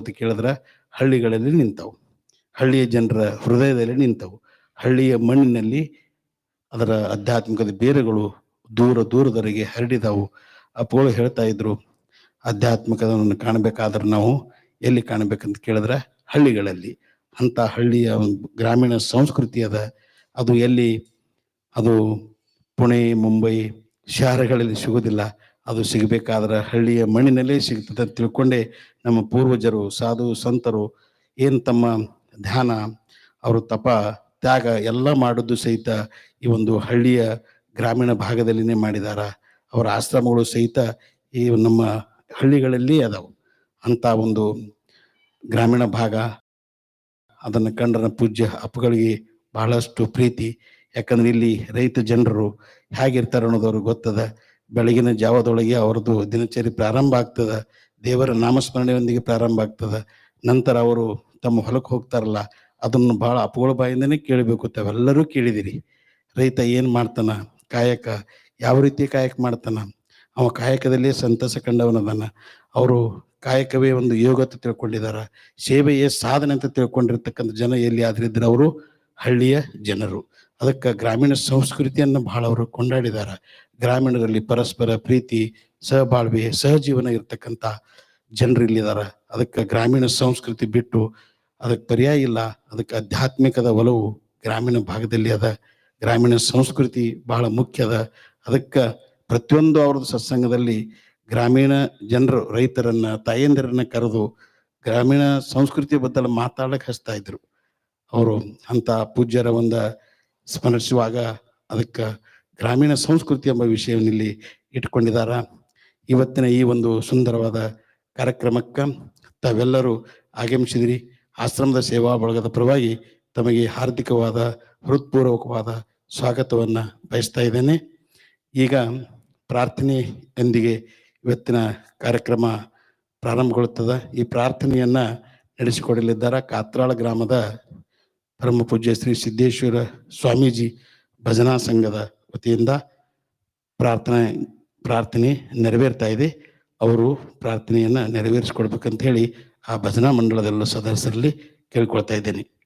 ಅಂತ ಕೇಳಿದ್ರೆ ಹಳ್ಳಿಗಳಲ್ಲಿ ನಿಂತವು. ಹಳ್ಳಿಯ ಜನರ ಹೃದಯದಲ್ಲಿ ನಿಂತವು. ಹಳ್ಳಿಯ ಮಣ್ಣಿನಲ್ಲಿ ಅದರ ಆಧ್ಯಾತ್ಮಿಕದ ಬೇರುಗಳು ದೂರ ದೂರದವರೆಗೆ ಹರಡಿದವು. ಅಪ್ಪಗಳು ಹೇಳ್ತಾ ಇದ್ರು ಆಧ್ಯಾತ್ಮಿಕವನ್ನು ಕಾಣಬೇಕಾದ್ರೆ ನಾವು ಎಲ್ಲಿ ಕಾಣಬೇಕಂತ ಕೇಳಿದ್ರೆ ಹಳ್ಳಿಗಳಲ್ಲಿ. ಅಂತ ಹಳ್ಳಿಯ ಗ್ರಾಮೀಣ ಸಂಸ್ಕೃತಿ ಅದ. ಅದು ಎಲ್ಲಿ? ಅದು ಪುಣೆ, ಮುಂಬೈ ಶಹರಗಳಲ್ಲಿ ಸಿಗೋದಿಲ್ಲ ಅದು ಸಿಗಬೇಕಾದ್ರೆ ಹಳ್ಳಿಯ ಮಣ್ಣಿನಲ್ಲೇ ಸಿಗ್ತದೆ ಅಂತ ತಿಳ್ಕೊಂಡೇ ನಮ್ಮ ಪೂರ್ವಜರು, ಸಾಧು ಸಂತರು, ಏನು ತಮ್ಮ ಧ್ಯಾನ, ಅವರು ತಪ, ತ್ಯಾಗ ಎಲ್ಲ ಮಾಡಿದ್ದು ಸಹಿತ ಈ ಒಂದು ಹಳ್ಳಿಯ ಗ್ರಾಮೀಣ ಭಾಗದಲ್ಲಿನೇ ಮಾಡಿದಾರ. ಅವರ ಆಶ್ರಮಗಳು ಸಹಿತ ಈ ನಮ್ಮ ಹಳ್ಳಿಗಳಲ್ಲಿ ಅದಾವು. ಅಂತ ಒಂದು ಗ್ರಾಮೀಣ ಭಾಗ. ಅದನ್ನು ಕಂಡ್ರ ಪೂಜ್ಯ ಅಪ್ಪಗಳಿಗೆ ಬಹಳಷ್ಟು ಪ್ರೀತಿ. ಯಾಕಂದ್ರೆ ಇಲ್ಲಿ ರೈತ ಜನರು ಹೇಗಿರ್ತಾರೆ ಅನ್ನೋದು ಅವ್ರಿಗೆ ಗೊತ್ತದ. ಬೆಳಗಿನ ಜಾವದೊಳಗೆ ಅವ್ರದ್ದು ದಿನಚರಿ ಪ್ರಾರಂಭ ಆಗ್ತದೆ. ದೇವರ ನಾಮಸ್ಮರಣೆಯೊಂದಿಗೆ ಪ್ರಾರಂಭ ಆಗ್ತದ. ನಂತರ ಅವರು ತಮ್ಮ ಹೊಲಕ್ಕೆ ಹೋಗ್ತಾರಲ್ಲ ಅದನ್ನು ಬಹಳ ಅಪಗಳ ಬಾಯಿಂದನೇ ಕೇಳಬೇಕು ತಾವೆಲ್ಲರೂ ಕೇಳಿದಿರಿ. ರೈತ ಏನು ಮಾಡ್ತಾನ? ಕಾಯಕ ಯಾವ ರೀತಿ ಕಾಯಕ ಮಾಡ್ತಾನ? ಅವ ಕಾಯಕದಲ್ಲಿ ಸಂತಸ ಕಂಡವನದನ್ನ ಅವರು ಕಾಯಕವೇ ಒಂದು ಯೋಗ ಅಂತ ತಿಳ್ಕೊಂಡಿದಾರ. ಸೇವೆಯೇ ಸಾಧನೆ ಅಂತ ತಿಳ್ಕೊಂಡಿರ್ತಕ್ಕಂಥ ಜನ ಎಲ್ಲಿ ಆದ್ರಿದ್ರೆ ಅವರು ಹಳ್ಳಿಯ ಜನರು. ಅದಕ್ಕೆ ಗ್ರಾಮೀಣ ಸಂಸ್ಕೃತಿಯನ್ನು ಬಹಳ ಅವರು ಕೊಂಡಾಡಿದಾರ. ಗ್ರಾಮೀಣರಲ್ಲಿ ಪರಸ್ಪರ ಪ್ರೀತಿ, ಸಹಬಾಳ್ವೆ, ಸಹಜೀವನ ಇರ್ತಕ್ಕಂಥ ಜನರು ಇಲ್ಲಿದಾರ. ಅದಕ್ಕೆ ಗ್ರಾಮೀಣ ಸಂಸ್ಕೃತಿ ಬಿಟ್ಟು ಅದಕ್ಕೆ ಪರ್ಯಾಯ ಇಲ್ಲ. ಅದಕ್ಕೆ ಆಧ್ಯಾತ್ಮಿಕದ ಒಲವು ಗ್ರಾಮೀಣ ಭಾಗದಲ್ಲಿ ಅದ. ಗ್ರಾಮೀಣ ಸಂಸ್ಕೃತಿ ಬಹಳ ಮುಖ್ಯ ಅದ. ಅದಕ್ಕೆ ಪ್ರತಿಯೊಂದು ಅವ್ರದ್ದು ಸತ್ಸಂಗದಲ್ಲಿ ಗ್ರಾಮೀಣ ಜನರು, ರೈತರನ್ನ, ತಾಯಂದಿರನ್ನ ಕರೆದು ಗ್ರಾಮೀಣ ಸಂಸ್ಕೃತಿ ಬದಲು ಮಾತಾಡಕ್ಕೆ ಹಚ್ತಾ ಇದ್ರು. ಅವರು ಅಂತ ಪೂಜ್ಯರ ಒಂದ ಸ್ಮರಿಸುವಾಗ ಅದಕ್ಕೆ ಗ್ರಾಮೀಣ ಸಂಸ್ಕೃತಿ ಎಂಬ ವಿಷಯವನ್ನು ಇಟ್ಕೊಂಡಿದ್ದಾರೆ ಇವತ್ತಿನ ಈ ಒಂದು ಸುಂದರವಾದ ಕಾರ್ಯಕ್ರಮಕ್ಕೆ ತಾವೆಲ್ಲರೂ ಆಗಮಿಸಿದಿರಿ. ಆಶ್ರಮದ ಸೇವಾ ಬಳಗದ ಪರವಾಗಿ ತಮಗೆ ಹಾರ್ದಿಕವಾದ, ಹೃತ್ಪೂರ್ವಕವಾದ ಸ್ವಾಗತವನ್ನ ಬಯಸ್ತಾ ಇದ್ದೇನೆ. ಈಗ ಪ್ರಾರ್ಥನೆಯೊಂದಿಗೆ ಇವತ್ತಿನ ಕಾರ್ಯಕ್ರಮ ಪ್ರಾರಂಭಗೊಳ್ಳುತ್ತದೆ. ಈ ಪ್ರಾರ್ಥನೆಯನ್ನ ನಡೆಸಿಕೊಡಲಿದ್ದಾರೆ ಕಾತ್ರಾಳ ಗ್ರಾಮದ ಪರಮ ಪೂಜ್ಯ ಶ್ರೀ ಸಿದ್ದೇಶ್ವರ ಸ್ವಾಮೀಜಿ ಭಜನಾ ಸಂಘದ ವತಿಯಿಂದ ಪ್ರಾರ್ಥನೆ ಪ್ರಾರ್ಥನೆ ನೆರವೇರ್ತಾ ಇದೆ. ಅವರು ಪ್ರಾರ್ಥನೆಯನ್ನು ನೆರವೇರಿಸಿಕೊಡ್ಬೇಕಂತ ಹೇಳಿ ಆ ಭಜನಾ ಮಂಡಳದಲ್ಲೂ ಸದಸ್ಯರಲ್ಲಿ ಕೇಳ್ಕೊಳ್ತಾ ಇದ್ದೇನೆ.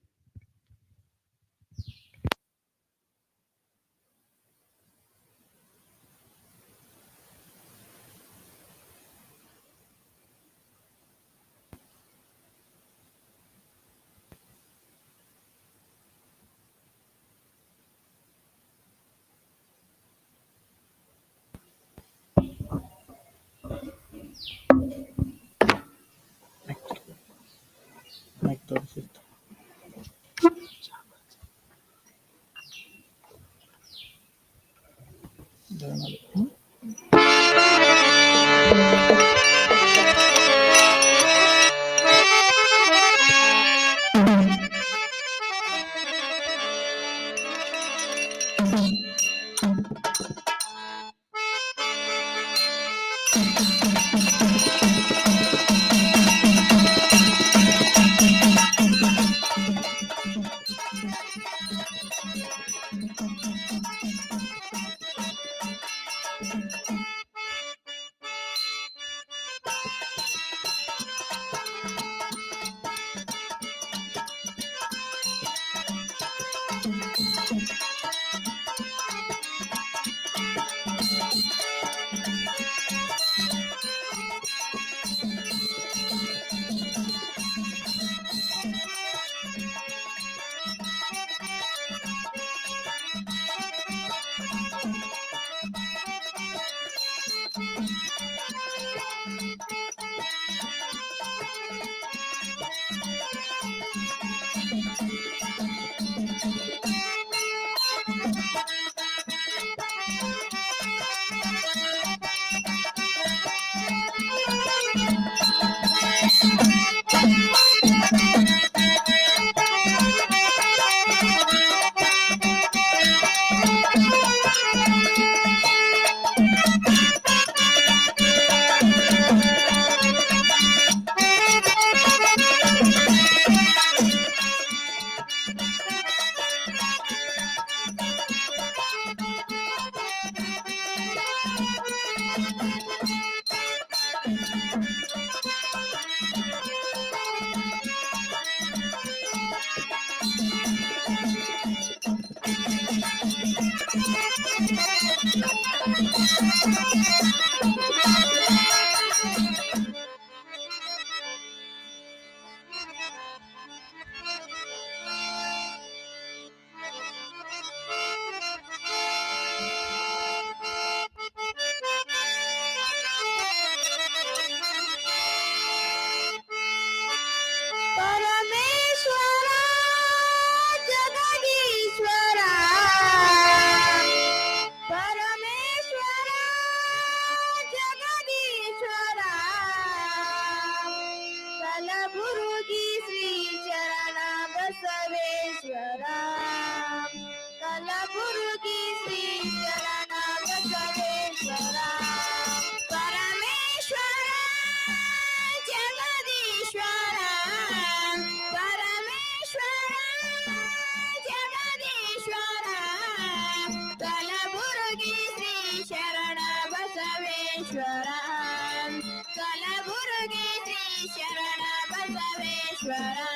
శ్రీశరణ బసవేశ్వర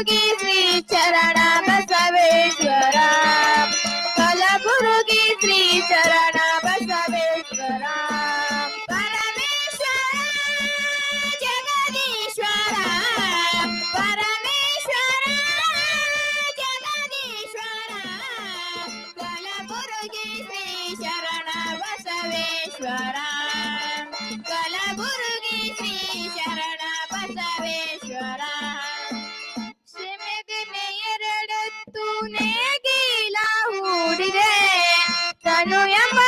again. ತನು ಎಂಬ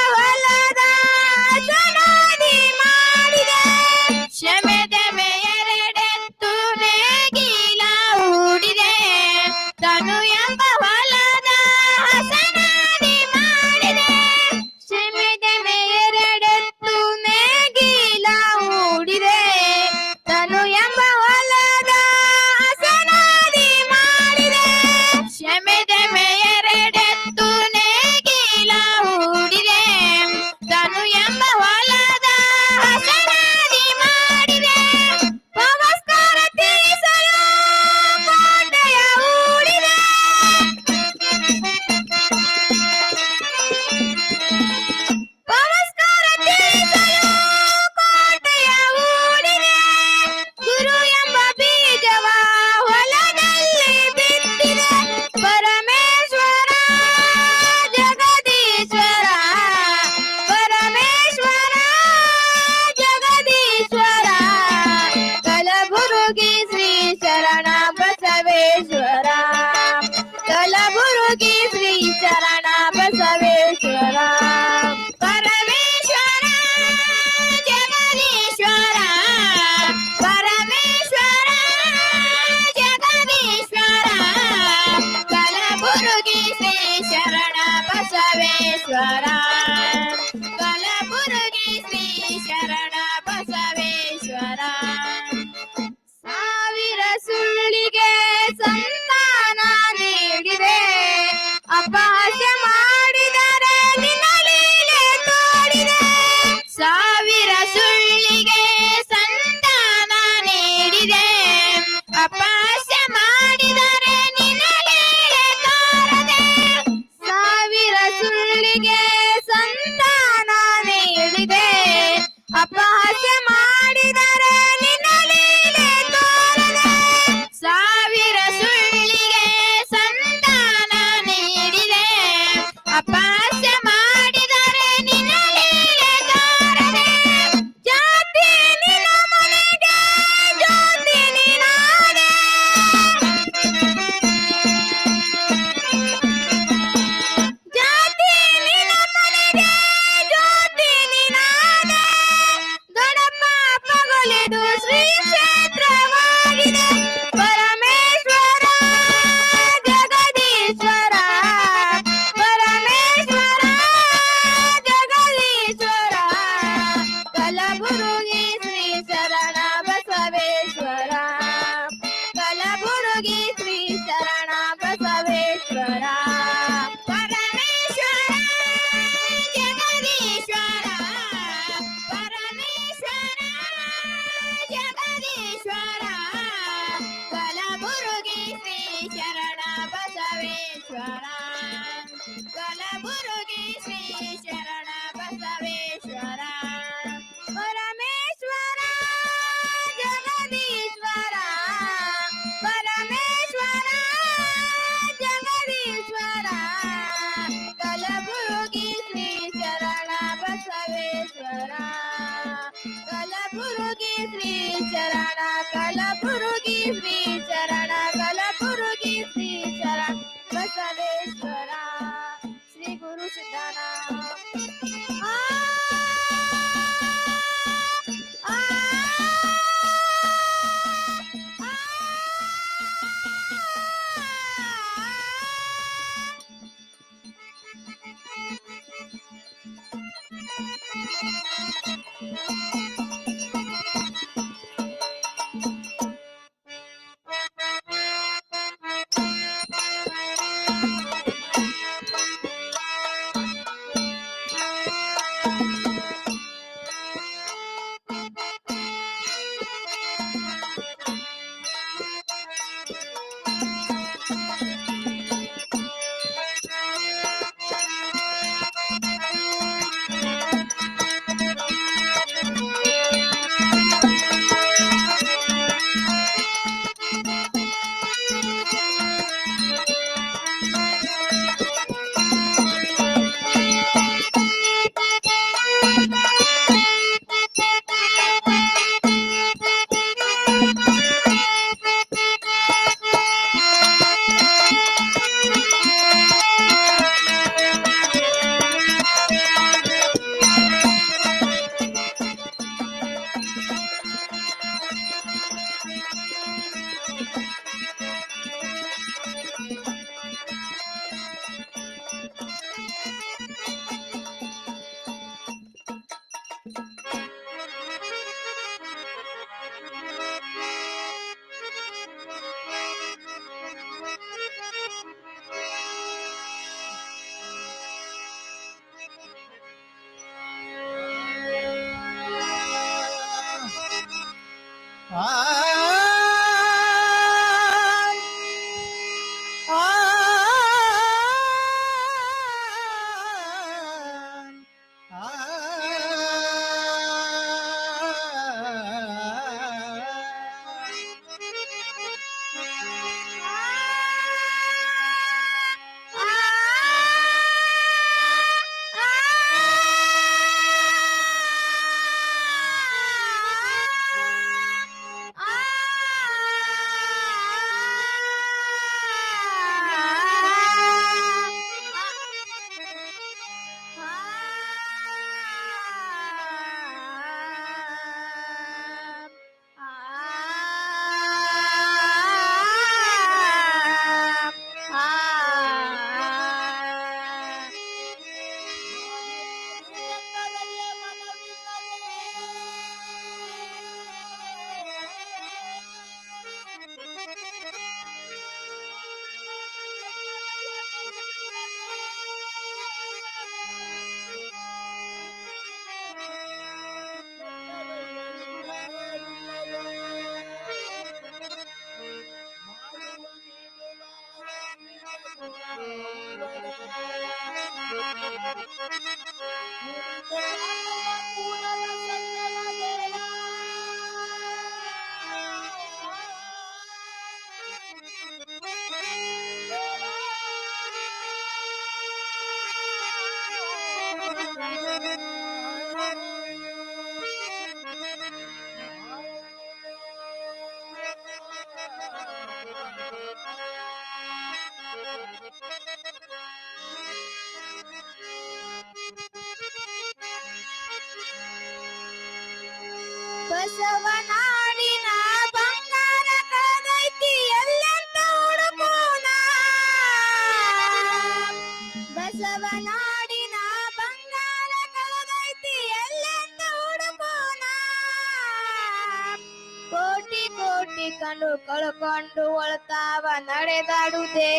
बसवेश्वरा कलबुरुगी श्री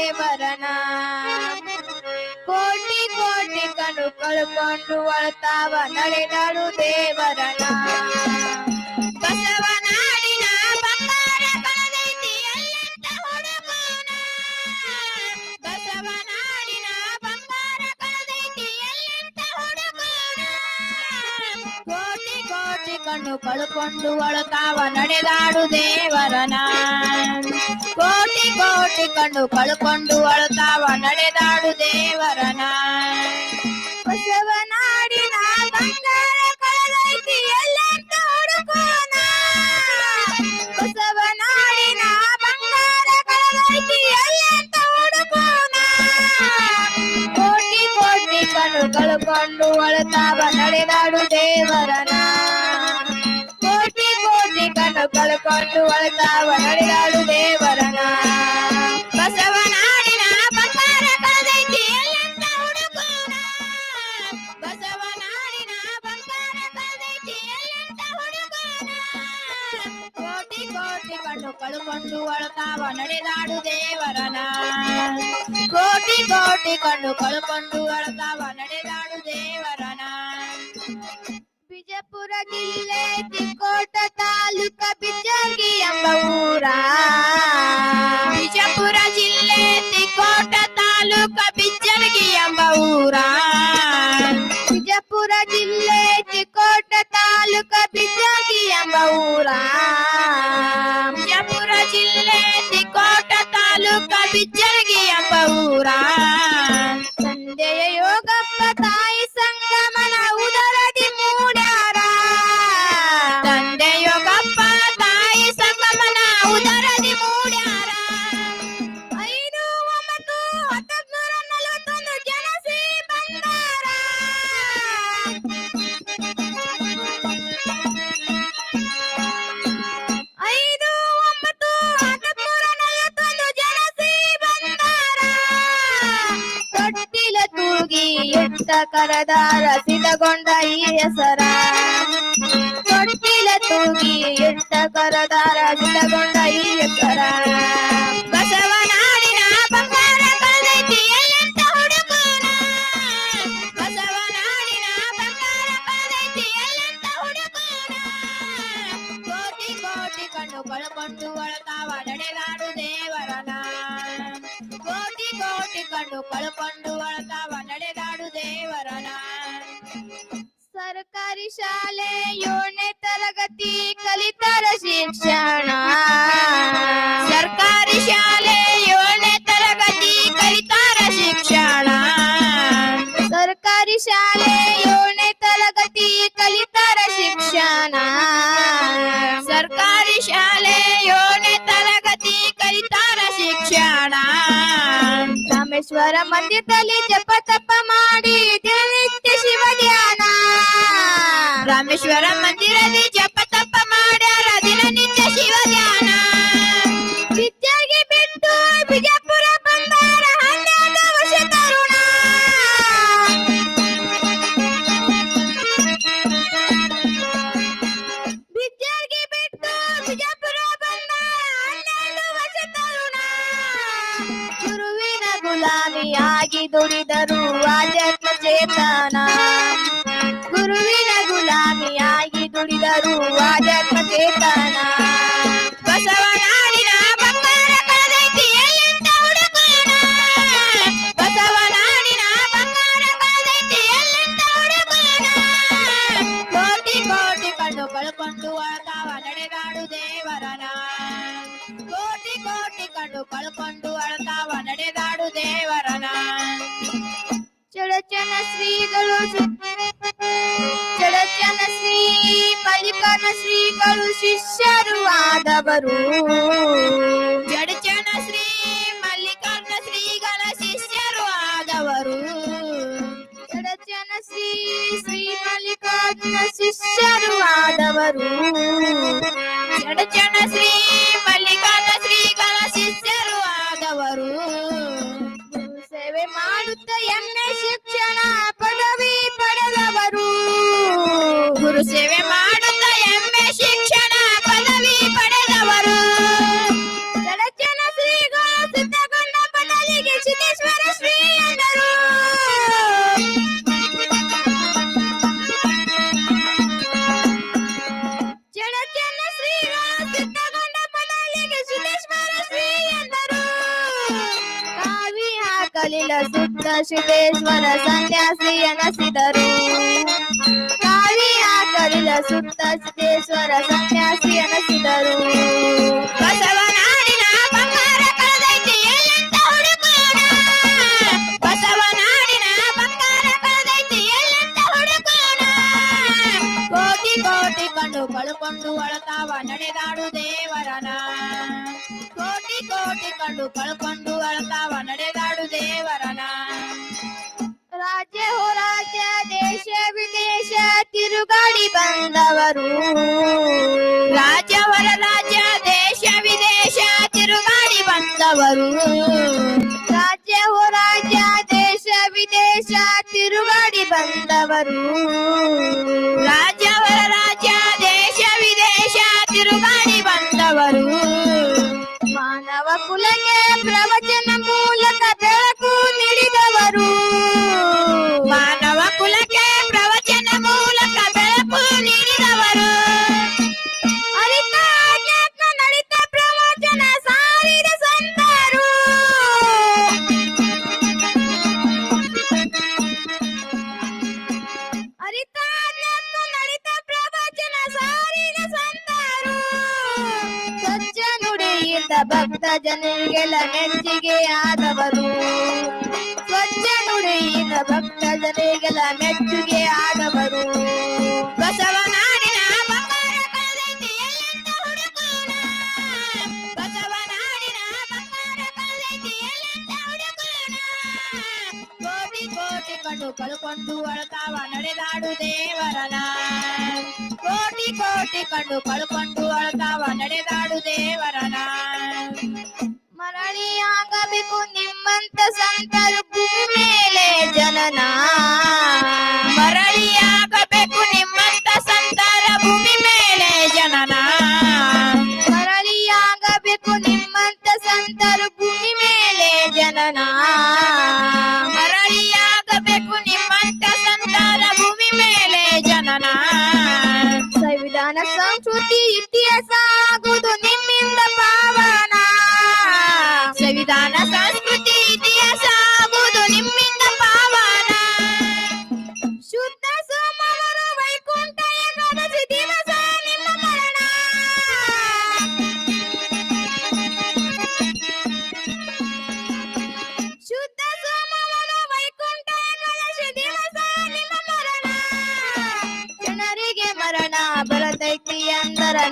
దేవరణ కోటి కోటి కనుకలు కొండు వడతావ నడినడు దేవరణ ಕಣ್ಣು ಕಳ್ಕೊಂಡು ಒಳತಾವ ನಡೆದಾಡು ದೇವರನ ಕೋಟಿ ಕೋಟಿ ಕಣ್ಣು ಕಳ್ಕೊಂಡು ಒಳತಾವ ನಡೆದಾಡು ದೇವರನ ಬಸವನಾಡಿನ ಬಂಗಾರ ಕಳೆದೈತಿ ಎಲ್ಲ ಹುಡುಕೋಣ ಬಸವನಾಡಿನ ಬಂಗಾರ ಕಳೆದೈತಿ ಎಲ್ಲ ಹುಡುಕೋಣ ಕೋಟಿ ಕೋಟಿ ಕಣ್ಣು ಕಳ್ಕೊಂಡು ಅಳತಾವ ನಡೆದಾಡು ದೇವರನ ಕಣ್ಣು ಕಳ್ಕೊಂಡು ಅಳತಾವ ನಡೆದಾಡು ದೇವರನ ಬಸವನಾಡಿನ ಬಂಗಾರ ಕಳೆದೈತಿ ಎಲ್ಲೆಂತ ಹುಡುಕೋಣ ಬಸವನಾಡಿನ ಬಂಗಾರ ಕಳೆದೈತಿ ಎಲ್ಲೆಂತ ಹುಡುಕೋಣ ಕೋಟಿ ಕೋಟಿ ಕಣ್ಣು ಕಳ್ಕೊಂಡು ಅಳತಾವ ನಡೆದಾಡು ದೇವರನ ಕೋಟಿ ಕೋಟಿ ಕಣ್ಣು ಕಳ್ಕೊಂಡು ಅಳತಾವ ಬಿಜಾಪುರ ಜಿಲ್ಲೆ ತಿಕೋಟ ತಾಲೂಕ ಬಿಜರ್ಗಿ ಎಂಬ ಊರ ಬಿಜಾಪುರ ಜಿಲ್ಲೆ ತಿಕೋಟ ತಾಲೂಕ ಬಿಜರ್ಗಿ ಎಂಬ ಊರ ಬಿಜಾಪುರ ಜಿಲ್ಲೆ ತಿಕೋಟ ತಾಲೂಕ ಬಿಜರ್ಗಿ ಎಂಬ ಊರ ಬಿಜಾಪುರ ಜಿಲ್ಲೆ ತಿಕೋಟ ತಾಲೂಕ ಬಿಜರ್ಗಿ ಎಂಬ ಊರ ಕಣ್ಣು ಕಳ್ಕೊಂಡು ಒಳತಾವ ನಡೆದಾಡು ದೇವರನ ಕೋಟಿ ಕೋಟಿ ಕಣ್ಣು ಕಳ್ಕೊಂಡು ಒಳತಾವ ನಡೆದಾಡು ದೇವರನ ಸರ್ಕಾರಿ ಶಾಲೆ ಏಳನೇ ತರಗತಿ ಕಲಿತರ ಶಿಕ್ಷಣ. ಸರ್ಕಾರಿ ಶಾಲೆ ಏಳನೇ ತರಗತಿ ಕಲಿತಾರ ಶಿಕ್ಷಣ. ಸರ್ಕಾರಿ ಶಾಲೆ ಏಳನೇ ತರಗತಿ ಕಲಿತಾರ ಶಿಕ್ಷಣ. ಶಾಲೆ ಏಳನೇ ತರಗತಿ ಕಲಿತಾರ ಶಿಕ್ಷಣ. ರಾಮೇಶ್ವರ ಮಂದಿರದಲ್ಲಿ ಜಪ ತಪ ಮಾಡಿ ದಿನನಿತ್ಯ ಶಿವ ಧ್ಯಾನ ರಾಮೇಶ್ವರ ಮಂದಿರದಲ್ಲಿ ಜಪ ತಪ ಮಾಡ್ಯಾರ ದಿನನಿತ್ಯ ಶಿವ ಧ್ಯಾನ ವಿದ್ಯಾಗಿ ಬಿಟ್ಟು ಬಿಜಾಪುರ ಬಂದಾರ ಹನ್ನೆರಡು ಶಿಷ್ಯರು ಆದವರು ಚಡಚನ ಶ್ರೀ ಮಲ್ಲಿಕನ ಶ್ರೀಗಳ ಶಿಷ್ಯರು ಆದವರು ಚಡಚನ ಶ್ರೀ ಶ್ರೀ ಮಲ್ಲಿಕಾರ್ಜುನ ಶಿಷ್ಯರು ಆದವರು ಚಡಚನ ಶ್ರೀ ಮಲ್ಲಿಕಾರ್ಜುನ ಸುತ್ತ ಶಿವೇಶ್ವರ ಸನ್ಯಾಸಿಯ ನಸಿದರು ಕಾಳಿಯ ಕಲಿಲ ಸುತ್ತ ಶಿವೇಶ್ವರ ಸನ್ಯಾಸಿಯ ನಸಿದರು ಕೋಟಿ ಕಳುಕೊಂಡು ಒಳತಾವ ನಡೆದಾಡು ದೇವರನ. ಕೋಟಿ ಕೋಟಿ ಕಂಡು ಕಳ್ಕೊಂಡು ತಿರುಗಾಡಿ ಬಂದವರು ರಾಜ್ಯ ಹೊರ ರಾಜ್ಯ ದೇಶ ವಿದೇಶ ತಿರುಗಾಡಿ ಬಂದವರು ರಾಜ್ಯ ಹೊರಾಜ್ಯ ದೇಶ ವಿದೇಶ ತಿರುಗಾಡಿ ಬಂದವರು ರಾಜ್ಯ ಹೊರ ರಾಜ್ಯ ದೇಶ ವಿದೇಶ ತಿರುಗಾಡಿ ಬಂದವರು ಮಾನವ ಕುಲಕ್ಕೆ ಪ್ರವಚನ ಮೂಲಕ ಜನರಿಗೆಲ್ಲ ನೆಚ್ಚಿಗೆ ಸ್ವಚ್ಛ ನುಡಿಯಿಂದ ಭಕ್ತ ಜನರಿಗೆಲ್ಲ ನೆಚ್ಚ ಕೊಂಡು ಒಳತಾವ ನಡೆದಾಡು ದೇವರನ ಕೋಟಿ ಕೋಟಿ ಕಣ್ಣು ಕಳ್ಕೊಂಡು ಒಳತಾವ ನಡೆದಾಡು ದೇವರನ ಮರಳಿ ಆಗಬೇಕು ನಿಮ್ಮಂತ ಸಂತರು ಮೇಲೆ ಜನನ ಮರಳಿ ಆಗಬೇಕು ನಿಮ್ಮಂತ ಸಂತರ ಭೂಮಿ ಮೇಲೆ ಜನನ ಮರಳಿ ಆಗಬೇಕು ನಿಮ್ಮಂತ ಸಂತರು ಭೂಮಿ ಮೇಲೆ ಜನನ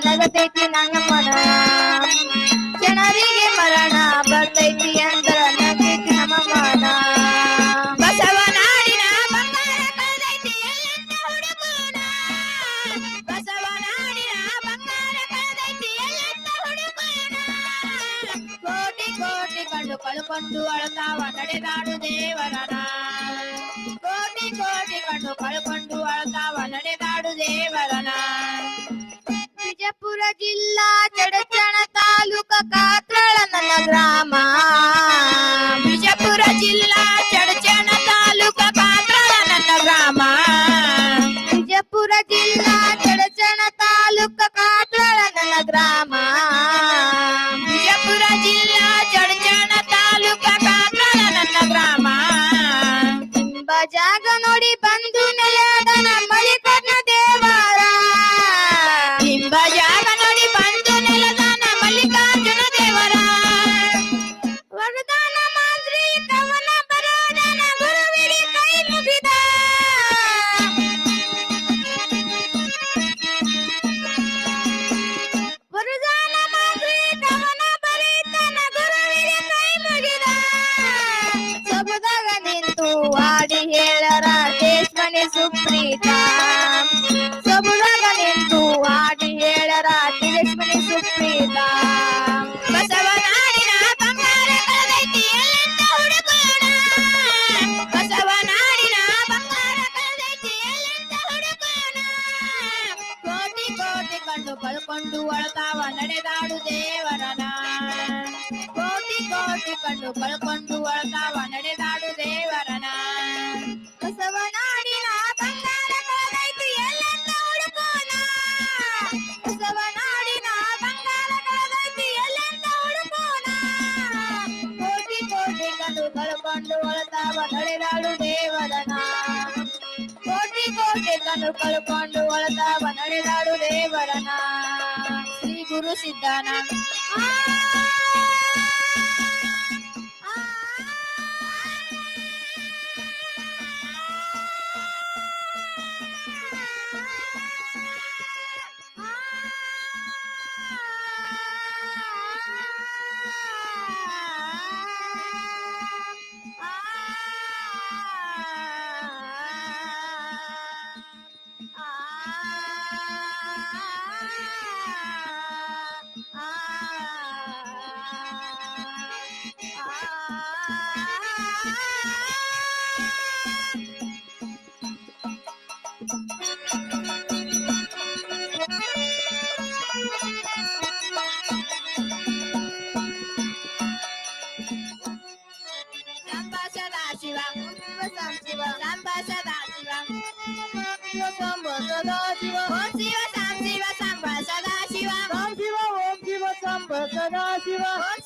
ಮನಗತೈತಿ ನನ್ನ ಮನ. ಜನರಿಗೆ ಮರಣ 高橋は